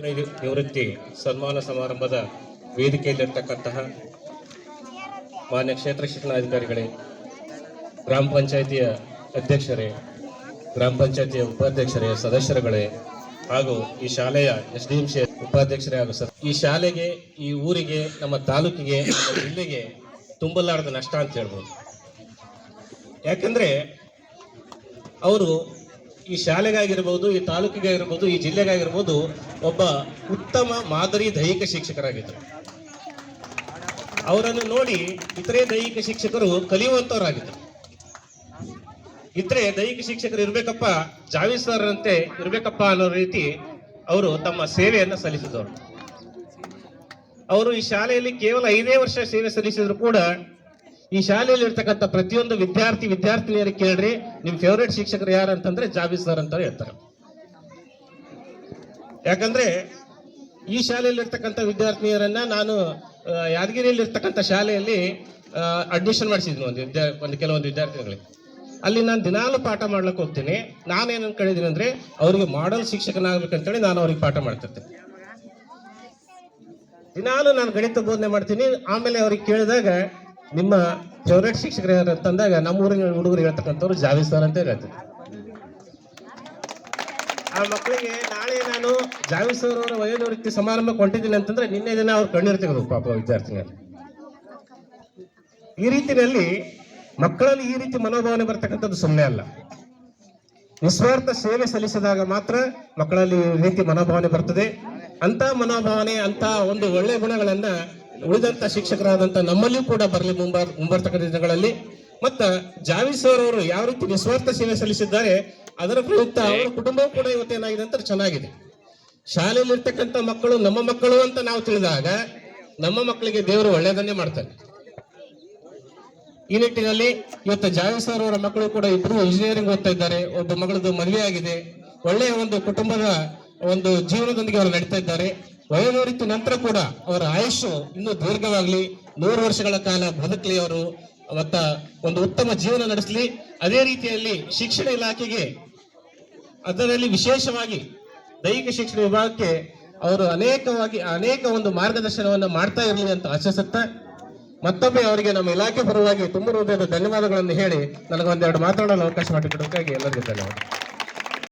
ನಿವೃ- ನಿವೃತ್ತಿ ಸನ್ಮಾನ ಸಮಾರಂಭದ ವೇದಿಕೆಯಲ್ಲಿರ್ತಕ್ಕಂತಹ ಮಾನ್ಯ ಕ್ಷೇತ್ರ ಶಿಕ್ಷಣಾಧಿಕಾರಿಗಳೇ, ಗ್ರಾಮ ಪಂಚಾಯಿತಿಯ ಅಧ್ಯಕ್ಷರೇ, ಗ್ರಾಮ ಪಂಚಾಯಿತಿಯ ಉಪಾಧ್ಯಕ್ಷರೇ, ಸದಸ್ಯರುಗಳೇ, ಹಾಗೂ ಈ ಶಾಲೆಯ ಎಸ್ ಡಿ ಎಂ ಸಿ ಉಪಾಧ್ಯಕ್ಷರೇ ಹಾಗೂ ಸರ್, ಈ ಶಾಲೆಗೆ, ಈ ಊರಿಗೆ, ನಮ್ಮ ತಾಲೂಕಿಗೆ, ನಮ್ಮ ಜಿಲ್ಲೆಗೆ ತುಂಬಲಾರದ ನಷ್ಟ ಅಂತ ಹೇಳ್ಬೋದು. ಯಾಕಂದ್ರೆ, ಅವರು ಈ ಶಾಲೆಗಾಗಿರ್ಬೋದು, ಈ ತಾಲೂಕಿಗಾಗಿರ್ಬೋದು, ಈ ಜಿಲ್ಲೆಗಾಗಿರ್ಬೋದು ಒಬ್ಬ ಉತ್ತಮ ಮಾದರಿ ದೈಹಿಕ ಶಿಕ್ಷಕರಾಗಿದ್ದರು. ಅವರನ್ನು ನೋಡಿ ಇತರೆ ದೈಹಿಕ ಶಿಕ್ಷಕರು ಕಲಿಯುವಂತವರಾಗಿದ್ದರು. ಇತರೆ ದೈಹಿಕ ಶಿಕ್ಷಕರು ಇರಬೇಕಪ್ಪ, ಜಾವೇದ್ ಸರ್ ಇರಬೇಕಪ್ಪ ಅನ್ನೋ ರೀತಿ ಅವರು ತಮ್ಮ ಸೇವೆಯನ್ನ ಸಲ್ಲಿಸಿದವರು. ಅವರು ಈ ಶಾಲೆಯಲ್ಲಿ ಕೇವಲ ಐದೇ ವರ್ಷ ಸೇವೆ ಸಲ್ಲಿಸಿದ್ರು ಕೂಡ ಈ ಶಾಲೆಯಲ್ಲಿ ಇರ್ತಕ್ಕಂಥ ಪ್ರತಿಯೊಂದು ವಿದ್ಯಾರ್ಥಿ ವಿದ್ಯಾರ್ಥಿನಿಯರಿಗೆ ಕೇಳ್ರಿ, ನಿಮ್ ಫೇವ್ರೇಟ್ ಶಿಕ್ಷಕರು ಯಾರು ಅಂತಂದ್ರೆ ಜಾವೇದ್ ಸರ್ ಅಂತ ಹೇಳ್ತಾರೆ. ಯಾಕಂದ್ರೆ ಈ ಶಾಲೆಯಲ್ಲಿ ಇರ್ತಕ್ಕಂಥ ವಿದ್ಯಾರ್ಥಿನಿಯರನ್ನ ನಾನು ಯಾದಗಿರಿಯಲ್ಲಿರ್ತಕ್ಕಂಥ ಶಾಲೆಯಲ್ಲಿ ಅಡ್ಮಿಷನ್ ಮಾಡಿಸಿದ್ನು ಒಂದು ವಿದ್ಯಾ, ಒಂದು ಕೆಲವೊಂದು ವಿದ್ಯಾರ್ಥಿಗಳಿಗೆ. ಅಲ್ಲಿ ನಾನು ದಿನಾಲು ಪಾಠ ಮಾಡ್ಲಿಕ್ಕೆ ಹೋಗ್ತೀನಿ. ನಾನೇನು ಅನ್ಕೊಂಡಿದ್ದೀನಿ ಅಂದ್ರೆ ಅವರಿಗೆ ಮಾಡಲ್ ಶಿಕ್ಷಕನಾಗ್ಬೇಕಂತೇಳಿ ನಾನು ಅವ್ರಿಗೆ ಪಾಠ ಮಾಡ್ತಿರ್ತೇನೆ. ದಿನಾಲು ನಾನು ಗಣಿತ ಬೋಧನೆ ಮಾಡ್ತೀನಿ. ಆಮೇಲೆ ಅವ್ರಿಗೆ ಕೇಳಿದಾಗ ನಿಮ್ಮ ಫೇವ್ರೇಟ್ ಶಿಕ್ಷಕರು ಯಾರು ಅಂತಂದಾಗ ನಮ್ಮ ಊರಿನ ಹುಡುಗರು ಹೇಳ್ತಕ್ಕಂಥವ್ರು ಜಾವಿ ಸರ್ ಅಂತ ಹೇಳ್ತಾರೆ. ಆ ಮಕ್ಕಳಿಗೆ ನಾಳೆ ನಾನು ಜಾವಿ ಸರ್ ಅವರ ವಯೋನಿವೃತ್ತಿ ಸಮಾರಂಭ ಕೊಟ್ಟಿದ್ದೀನಿ ಅಂತಂದ್ರೆ ನಿನ್ನೆ ದಿನ ಅವ್ರು ಕಣ್ಣಿರ್ತೀವಿ ಪಾಪ ವಿದ್ಯಾರ್ಥಿಗಳು. ಈ ರೀತಿಯಲ್ಲಿ ಮಕ್ಕಳಲ್ಲಿ ಈ ರೀತಿ ಮನೋಭಾವನೆ ಬರ್ತಕ್ಕಂಥದ್ದು ಸುಮ್ಮನೆ ಅಲ್ಲ. ನಿಸ್ವಾರ್ಥ ಸೇವೆ ಸಲ್ಲಿಸಿದಾಗ ಮಾತ್ರ ಮಕ್ಕಳಲ್ಲಿ ಈ ರೀತಿ ಮನೋಭಾವನೆ ಬರ್ತದೆ. ಅಂತ ಮನೋಭಾವನೆ ಅಂತ ಒಂದು ಒಳ್ಳೆ ಗುಣಗಳನ್ನ ಉಳಿದಂತ ಶಿಕ್ಷಕರಾದಂತ ನಮ್ಮಲ್ಲಿಯೂ ಕೂಡ ಬರಲಿ ಮುಂಬರ್, ಮುಂಬರ್ತಕ್ಕಂಥ ದಿನಗಳಲ್ಲಿ ಮತ್ತ ಜಾವಿ ಸರ್ ಅವರು ಯಾವ ರೀತಿ ನಿಸ್ವಾರ್ಥ ಸೇವೆ ಸಲ್ಲಿಸಿದ್ದಾರೆ ಅದರ ಪ್ರಯುಕ್ತ ಅವರ ಕುಟುಂಬ ಕೂಡ ಇವತ್ತೇನಾಗಿದೆ ಅಂತ ಚೆನ್ನಾಗಿದೆ. ಶಾಲೆಯಲ್ಲಿ ಇರ್ತಕ್ಕಂಥ ಮಕ್ಕಳು ನಮ್ಮ ಮಕ್ಕಳು ಅಂತ ನಾವು ತಿಳಿದಾಗ ನಮ್ಮ ಮಕ್ಕಳಿಗೆ ದೇವರು ಒಳ್ಳೆಯದನ್ನೇ ಮಾಡ್ತಾರೆ. ಈ ನಿಟ್ಟಿನಲ್ಲಿ ಇವತ್ತು ಜಾವಿ ಸರ್ ಅವರ ಮಕ್ಕಳು ಕೂಡ ಇಬ್ಬರು ಇಂಜಿನಿಯರಿಂಗ್ ಓದ್ತಾ ಇದ್ದಾರೆ ಒಬ್ಬ ಮಗಳದು ಮದುವೆ ಆಗಿದೆ. ಒಳ್ಳೆಯ ಒಂದು ಕುಟುಂಬದ ಒಂದು ಜೀವನದೊಂದಿಗೆ ಅವರು ನಡೀತಾ ಇದ್ದಾರೆ. ವಯೋನಿವೃತ್ತಿ ನಂತರ ಕೂಡ ಅವರ ಆಯುಷ್ಯ ಇನ್ನೂ ದೀರ್ಘವಾಗ್ಲಿ. ನೂರು ವರ್ಷಗಳ ಕಾಲ ಬದುಕಲಿ ಅವರು. ಮತ್ತ ಒಂದು ಉತ್ತಮ ಜೀವನ ನಡೆಸಲಿ. ಅದೇ ರೀತಿಯಲ್ಲಿ ಶಿಕ್ಷಣ ಇಲಾಖೆಗೆ ಅದರಲ್ಲಿ ವಿಶೇಷವಾಗಿ ದೈಹಿಕ ಶಿಕ್ಷಣ ವಿಭಾಗಕ್ಕೆ ಅವರು ಅನೇಕವಾಗಿ, ಅನೇಕ ಒಂದು ಮಾರ್ಗದರ್ಶನವನ್ನು ಮಾಡ್ತಾ ಇರಲಿ ಅಂತ ಆಶಿಸುತ್ತಾ, ಮತ್ತೊಮ್ಮೆ ಅವರಿಗೆ ನಮ್ಮ ಇಲಾಖೆ ಪರವಾಗಿ ತುಂಬ ಹೃದಯದ ಧನ್ಯವಾದಗಳನ್ನು ಹೇಳಿ ನನಗೆ ಒಂದೆರಡು ಮಾತನಾಡಲು ಅವಕಾಶ ಮಾಡಿಕೊಡೋದಕ್ಕಾಗಿ ಎಲ್ಲರಿಗೂ ಧನ್ಯವಾದ.